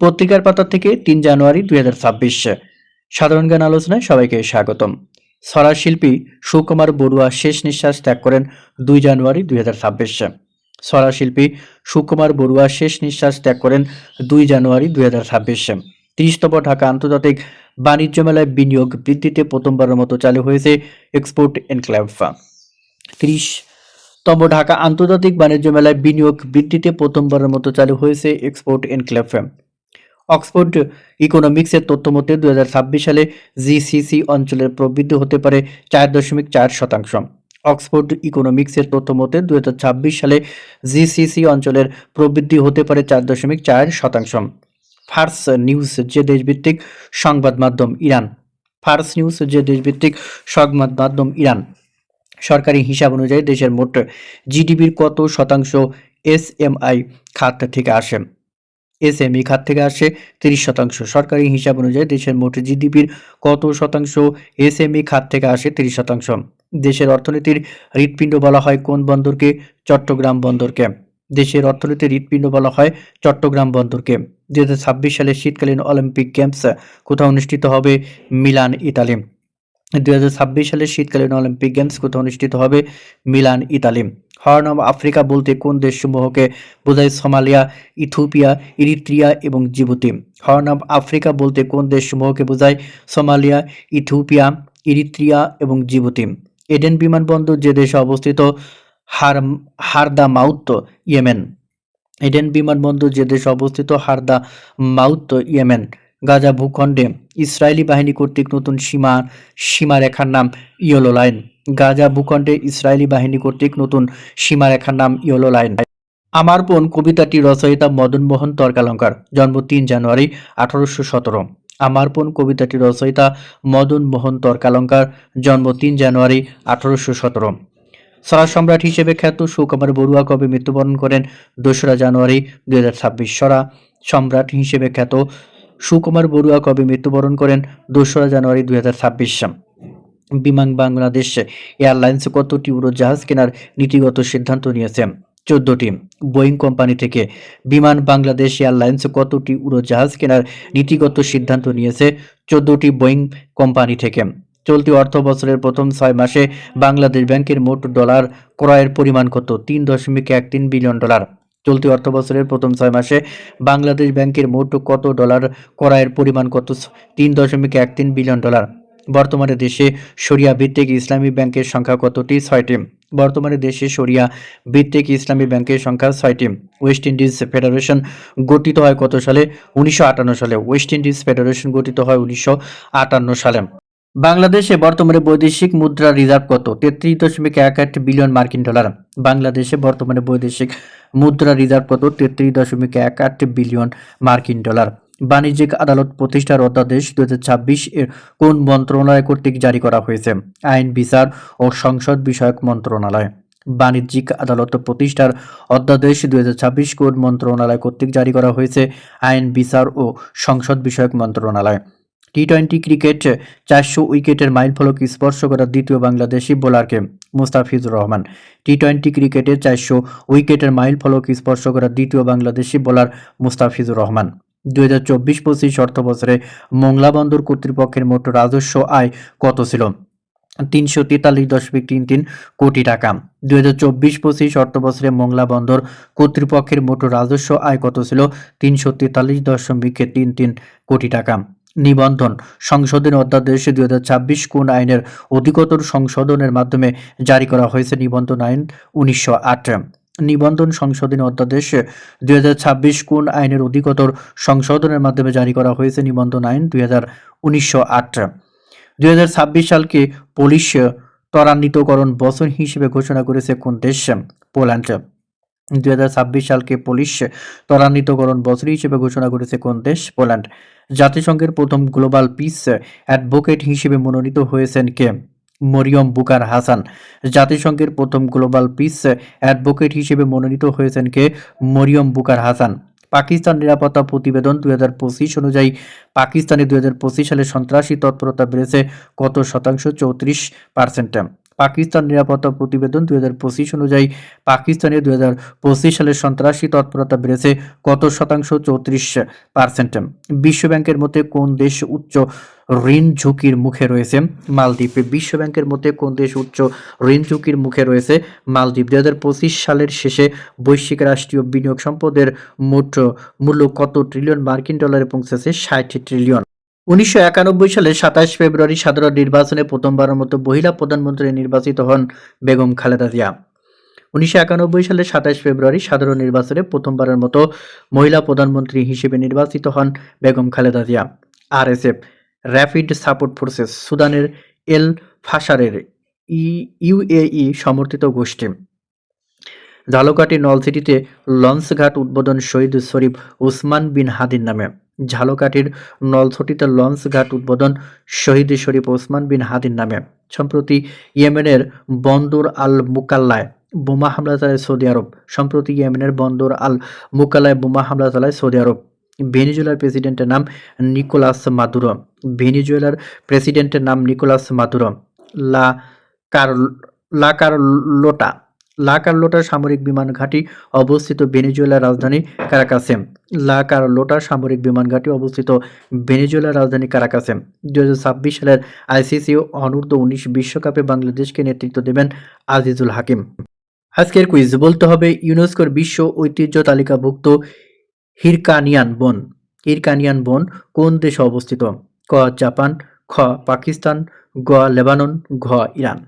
পত্রিকার পাতা থেকে তিন জানুয়ারি দুই হাজার ছাব্বিশ। সাধারণ জ্ঞান আলোচনায় সবাইকে স্বাগতম। সরা শিল্পী সুকুমার বড়ুয়া শেষ নিঃশ্বাস ত্যাগ করেন দুই জানুয়ারি দুই হাজার ছাব্বিশ। সরা শিল্পী সুকুমার বড়ুয়া শেষ নিঃশ্বাস ত্যাগ করেন দুই জানুয়ারি দুই হাজার ছাব্বিশ। তিরিশতম ঢাকা আন্তর্জাতিক বাণিজ্য মেলায় বিনিয়োগ বৃদ্ধিতে প্রথমবারের মতো চালু হয়েছে এক্সপোর্ট এনক্লেভ। তিরিশ তম ঢাকা আন্তর্জাতিক বাণিজ্য মেলায় বিনিয়োগ বৃদ্ধিতে প্রথমবারের মতো চালু হয়েছে এক্সপোর্ট এনক্লেভ। অক্সফোর্ড ইকোনমিক্সের তথ্য মতে দু হাজার ছাব্বিশ সালে জিসিসি অঞ্চলের প্রবৃদ্ধি হতে পারে চার দশমিক চার শতাংশ। অক্সফোর্ড ইকোনমিক্সের তথ্য মতে দু হাজার ছাব্বিশ সালে জিসিসি অঞ্চলের প্রবৃদ্ধি হতে পারে চার দশমিক চার শতাংশ। ফার্স নিউজ যে দেশভিত্তিক সংবাদ মাধ্যম ইরান। ফার্স নিউজ যে দেশভিত্তিক সংবাদ মাধ্যম ইরান। সরকারি হিসাব অনুযায়ী দেশের মোট জিডিপির কত শতাংশ এসএমআই খাত থেকে আসে? এসএমই খাত থেকে আসে তিরিশ শতাংশ। সরকারি হিসাব অনুযায়ী দেশের মোট জিডিপির কত শতাংশ এসএমই খাত থেকে আসে তিরিশ শতাংশ? দেশের অর্থনীতির হৃৎপিণ্ড বলা হয় কোন বন্দরকে? চট্টগ্রাম বন্দরকে। দেশের অর্থনীতির হৃৎপিণ্ড বলা হয় চট্টগ্রাম বন্দরকে। দু হাজার ছাব্বিশ সালে শীতকালীন অলিম্পিক গেমস কোথাও অনুষ্ঠিত হবে? Milan, Italy. দু হাজার ছাব্বিশ সালে শীতকালীন অলিম্পিক গেমস কোথাও অনুষ্ঠিত হবে? Milan, Italy. Horn of Africa বলতে কোন দেশসমূহকে বোঝায় সোমালিয়া, ইথিওপিয়া, ইরিত্রিয়া এবং জিবুতি? হর্ন অব আফ্রিকা বলতে কোন দেশসমূহকে বোঝায় সোমালিয়া, ইথিওপিয়া, ইরিত্রিয়া এবং জিবুতি? এডেন বিমানবন্দর যে দেশে অবস্থিত, হার হারদা মাউত্ত ইয়েমেন। এডেন বিমানবন্দর যে দেশে অবস্থিত হারদা মাউত্ত ইয়েমেন। গাজা ভূখণ্ডে ইসরায়েলি বাহিনী কর্তৃক নতুন সীমা, সীমারেখার নাম ইয়েলো লাইন গাজা ভূখণ্ডে ইসরায়েলি বাহিনী কর্তৃক নতুন সীমারেখার নাম ইয়েলো লাইন। আমারপন কবিতাটি রচয়িতা মদন মোহন তর্কালঙ্কার, জন্ম তিন জানুয়ারি আঠারোশো সতেরো। আমারপন কবিতাটি রচয়িতা মদন মোহন তর্কালঙ্কার, জন্ম তিন জানুয়ারি আঠারোশো সতেরো। সরা সম্রাট হিসেবে খ্যাত সুকুমার বড়ুয়া কবে মৃত্যুবরণ করেন? দোসরা জানুয়ারি দুই হাজার ছাব্বিশ। সরা সম্রাট হিসেবে খ্যাত সুকুমার বড়ুয়া কবে মৃত্যুবরণ করেন? দোসরা জানুয়ারি দুই হাজার ছাব্বিশ। বিমান বাংলাদেশ এয়ারলাইন্স কতটি উড়োজাহাজ কেনার নীতিগত সিদ্ধান্ত নিয়েছে? চোদ্দটি। বোয়িং কোম্পানি থেকে বিমান বাংলাদেশ এয়ারলাইন্স কতটি উড়োজাহাজ কেনার নীতিগত সিদ্ধান্ত নিয়েছে? চোদ্দটি বোয়িং কোম্পানি থেকে। চলতি অর্থ বছরের প্রথম ছয় মাসে বাংলাদেশ ব্যাংকের মোট ডলার ক্রয়ের পরিমাণ কত? তিন দশমিক এক তিন বিলিয়ন ডলার। চলতি অর্থ বছরের প্রথম ছয় মাসে বাংলাদেশ ব্যাংকের মোট কত ডলার ক্রয়ের পরিমাণ কত? তিন দশমিক এক তিন বিলিয়ন ডলার। বর্তমানে দেশে শরিয়া ভিত্তিক ইসলামী ব্যাংকের সংখ্যা কতটি? ছয়টি। বর্তমানে দেশে শরিয়া ভিত্তিক ইসলামী ব্যাংকের সংখ্যা ছয়টি। ওয়েস্ট ইন্ডিজ ফেডারেশন গঠিত হয় কত সালে? উনিশশো আটান্ন সালে। ওয়েস্ট ইন্ডিজ ফেডারেশন গঠিত হয় উনিশশো আটান্ন সালে। বাংলাদেশে বর্তমানে বৈদেশিক মুদ্রা রিজার্ভ কত? তেত্রিশ দশমিক এক আট বিলিয়ন মার্কিন ডলার। বাংলাদেশে বর্তমানে বৈদেশিক মুদ্রা রিজার্ভ কত? তেত্রিশ দশমিক এক আট বিলিয়ন মার্কিন ডলার। বাণিজ্যিক আদালত প্রতিষ্ঠার অধ্যাদেশ দুই হাজার ছাব্বিশ এর কোন মন্ত্রণালয় কর্তৃক জারি করা হয়েছে? আইন, বিচার ও সংসদ বিষয়ক মন্ত্রণালয়। বাণিজ্যিক আদালত প্রতিষ্ঠার অধ্যাদেশ দুই হাজার ছাব্বিশ কোন মন্ত্রণালয় কর্তৃক জারি করা হয়েছে? আইন, বিচার ও সংসদ বিষয়ক মন্ত্রণালয়। টি টোয়েন্টি ক্রিকেট চারশো উইকেটের মাইলফলক স্পর্শ করা দ্বিতীয় বাংলাদেশি বোলারকে মুস্তাফিজুর রহমান। টি টোয়েন্টি ক্রিকেটে চারশো উইকেটের মাইলফলক স্পর্শ করা দ্বিতীয় বাংলাদেশি বোলার মুস্তাফিজুর রহমান। দুই হাজার চব্বিশ পঁচিশ অর্থ বছরে মোংলা বন্দর কর্তৃপক্ষের মোট রাজস্ব আয় কত ছিল? তিনশো তেতাল্লিশ দশমিক তিন তিন কোটি টাকা। দুই হাজার চব্বিশ পঁচিশ অর্থ বছরে মোংলা বন্দর কর্তৃপক্ষের মোট রাজস্ব আয় কত ছিল? তিনশো তেতাল্লিশ দশমিক তিন তিন কোটি টাকা। নিবন্ধন। সংশোধন অধ্যাদেশ দুই হাজার ছাব্বিশ কোন আইনের অধিকতর সংশোধনের মাধ্যমে জারি করা হয়েছে? নিবন্ধন আইন উনিশশো আট। নিবন্ধন সংশোধনী অধ্যাদেশ দুই হাজার ছাব্বিশ কোন আইনের অধিকতর সংশোধনের মাধ্যমে জারি করা হয়েছে নিবন্ধন আইন দুই হাজার উনিশশো হাজার ছাব্বিশ সালকে পুলিশ ত্বরান্বিতকরণ বছর হিসেবে ঘোষণা করেছে কোন দেশ? পোল্যান্ড। দুই হাজার ছাব্বিশ সালকে পুলিশ ত্বরান্বিতকরণ বছর হিসেবে ঘোষণা করেছে কোন দেশ? পোল্যান্ড। জাতিসংঘের প্রথম গ্লোবাল পিস অ্যাডভোকেট হিসেবে মনোনীত হয়েছেন কে? মরিয়ম বুকার হাসান। জাতিসংঘের প্রথম গ্লোবাল পিস অ্যাডভোকেট হিসেবে মনোনীত হয়েছেন কে? মরিয়ম বুকার হাসান। পাকিস্তান নিরাপত্তা প্রতিবেদন দুই হাজার পঁচিশ অনুযায়ী পাকিস্তানে দুই হাজার পঁচিশ সালে সন্ত্রাসী তৎপরতা বেড়েছে কত শতাংশ? চৌত্রিশ পার্সেন্ট। পাকিস্তান নিরাপত্তা প্রতিবেদন দুই হাজার পঁচিশ অনুযায়ী পাকিস্তানে দুই হাজার পঁচিশ সালে সন্ত্রাসী তৎপরতা বেড়েছে কত শতাংশ? চৌত্রিশ পার্সেন্ট। বিশ্বব্যাংকের মতে কোন দেশ উচ্চ ঋণ ঝুঁকির মুখে রয়েছে মালদ্বীপ। বিশ্বব্যাংকের মতে কোন দেশ উচ্চ ঋণ ঝুঁকির মুখে রয়েছে? মালদ্বীপ দুই হাজার পঁচিশ সালের শেষে বৈশ্বিক রাষ্ট্রীয় বিনিয়োগ সম্পদের মোট মূল্য কত ট্রিলিয়ন মার্কিন ডলারে পৌঁছেছে? ষাট ট্রিলিয়ন উনিশশো একানব্বই সালে সাতাশ ফেব্রুয়ারি সাধারণ নির্বাচনে প্রথমবারের মতো মহিলা প্রধানমন্ত্রী নির্বাচিত হন বেগম খালেদা জিয়া। উনিশশো একানব্বই সালে সাতাশ ফেব্রুয়ারি সাধারণ নির্বাচনে প্রথমবারের মতো মহিলা প্রধানমন্ত্রী হিসেবে নির্বাচিত হন Begum Khaleda Zia. RSF rapid support forces সুদানের এল ফাসারের ইউএই সমর্থিত গোষ্ঠী। ঝালকাঠি নলসিটিতে লঞ্চঘাট উদ্বোধন শহীদ শরীফ উসমান বিন হাদির নামে। ঝালকাঠির নলছটিতে লঞ্চঘাট উদ্বোধন শহীদ শরীফ ওসমান বিন হাদির নামে। সম্প্রতি ইয়েমেনের বন্দর আল মুকাল্লায় বোমা হামলা চালায় সৌদি আরব। সম্প্রতি ইয়েমেনের বন্দর আল মুকাল্লায় বোমা হামলা চালায় সৌদি আরব। ভেনিজুয়েলার প্রেসিডেন্টের নাম নিকোলাস মাদুরো। ভেনিজুয়েলার প্রেসিডেন্টের নাম নিকোলাস মাদুরো। লা কার, লা কারলোটা। লা কার্লোটা সামরিক বিমান ঘাঁটি অবস্থিত ভেনেজুয়েলার রাজধানী কারাকাসে। লা কার্লোটা সামরিক বিমান ঘাঁটি অবস্থিত ভেনেজুয়েলার রাজধানী কারাকাসে। দু হাজার ছাব্বিশ সালের আইসিসি অনূর্ধ্ব উনিশ বিশ্বকাপে বাংলাদেশকে নেতৃত্ব দেবেন আজিজুল হাকিম। আজকের কুইজ বলতে হবে ইউনেস্কোর বিশ্ব ঐতিহ্য তালিকাভুক্ত হিরকানিয়ান বন। হিরকানিয়ান বন কোন দেশে অবস্থিত? ক, জাপান, খ, পাকিস্তান, গ, লেবানন, ঘ, ইরান।